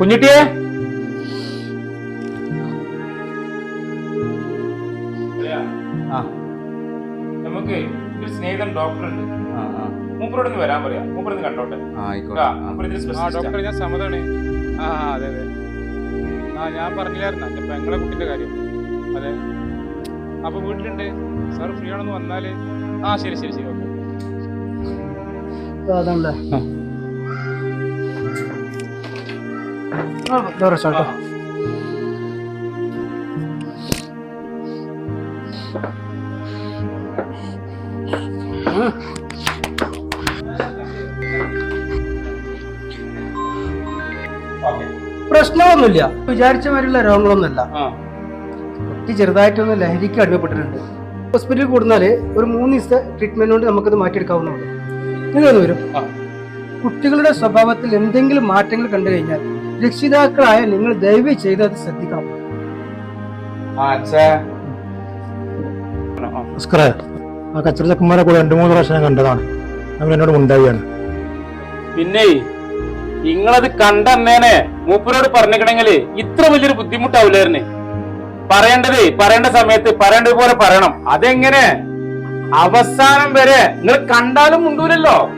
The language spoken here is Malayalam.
കുഞ്ഞുട്ടിയെ? ആ. നമുക്ക് ഒരു സ്നേഹിതൻ ഡോക്ടർ ഉണ്ട് ആ ആ. മൂപ്പരോട് ഒന്ന് വരാൻ പറയാം. മൂപ്പറൊന്ന് കണ്ടോട്ടെ? ആ. ഡോക്ടർ ഞാൻ സമ്മതമാണ്. ആ ആ, അതെ അതെ. ആ ഞാൻ പറഞ്ഞില്ലായിരുന്നു? എന്റെ പെങ്ങളെ കുട്ടിന്റെ കാര്യം. അതെ. അപ്പോൾ വീട്ടിലുണ്ട്. സാർ ഫ്രീ ആണെന്ന് വന്നാൽ ആ ശരി ശരി ശരി. ഓക്കെ. അതാണല്ലേ ഡോറ Ah. പ്രശ്നമൊന്നുമില്ല വിചാരിച്ച മാതിരിയുള്ള രോഗങ്ങളൊന്നുമില്ല. കുട്ടി ചെറുതായിട്ടൊന്ന് ലഹരിക്ക് അടിമപ്പെട്ടിട്ടുണ്ട് ഹോസ്പിറ്റലിൽ കൂടുന്നാൽ ഒരു മൂന്ന് ദിവസത്തെ ട്രീറ്റ്മെന്റ് കൊണ്ട് നമുക്കത് മാറ്റിയെടുക്കാവുന്നതാണ് നിങ്ങളൊന്ന് വരും. കുട്ടികളുടെ സ്വഭാവത്തിൽ എന്തെങ്കിലും മാറ്റങ്ങൾ കണ്ടു കഴിഞ്ഞാൽ രക്ഷിതാക്കളായ നിങ്ങൾ ദയവ് ചെയ്ത് അത് ശ്രദ്ധിക്കണം. ആ, അച്ഛാ. നമസ്കാരം. ആ കച്ചറ ചെക്കന്മാരെ കൂടെ രണ്ടു മൂന്ന് പ്രാവശ്യം ഞാൻ കണ്ടതാണ്. അവർ എന്നോട് ഉണ്ടാവുകയാണ് പിന്നെ നിങ്ങളത് കണ്ടന്നേനെ മൂപ്പരോട് പറഞ്ഞിക്കണെങ്കിൽ ഇത്ര വലിയൊരു ബുദ്ധിമുട്ടാവില്ലായിരുന്നേ പറയേണ്ടത് പറയേണ്ട സമയത്ത് പറയേണ്ടത് പോലെ പറയണം. അതെങ്ങനെ? അവസാനം വരെ നിങ്ങൾ കണ്ടാലും മുണ്ടൂലല്ലോ.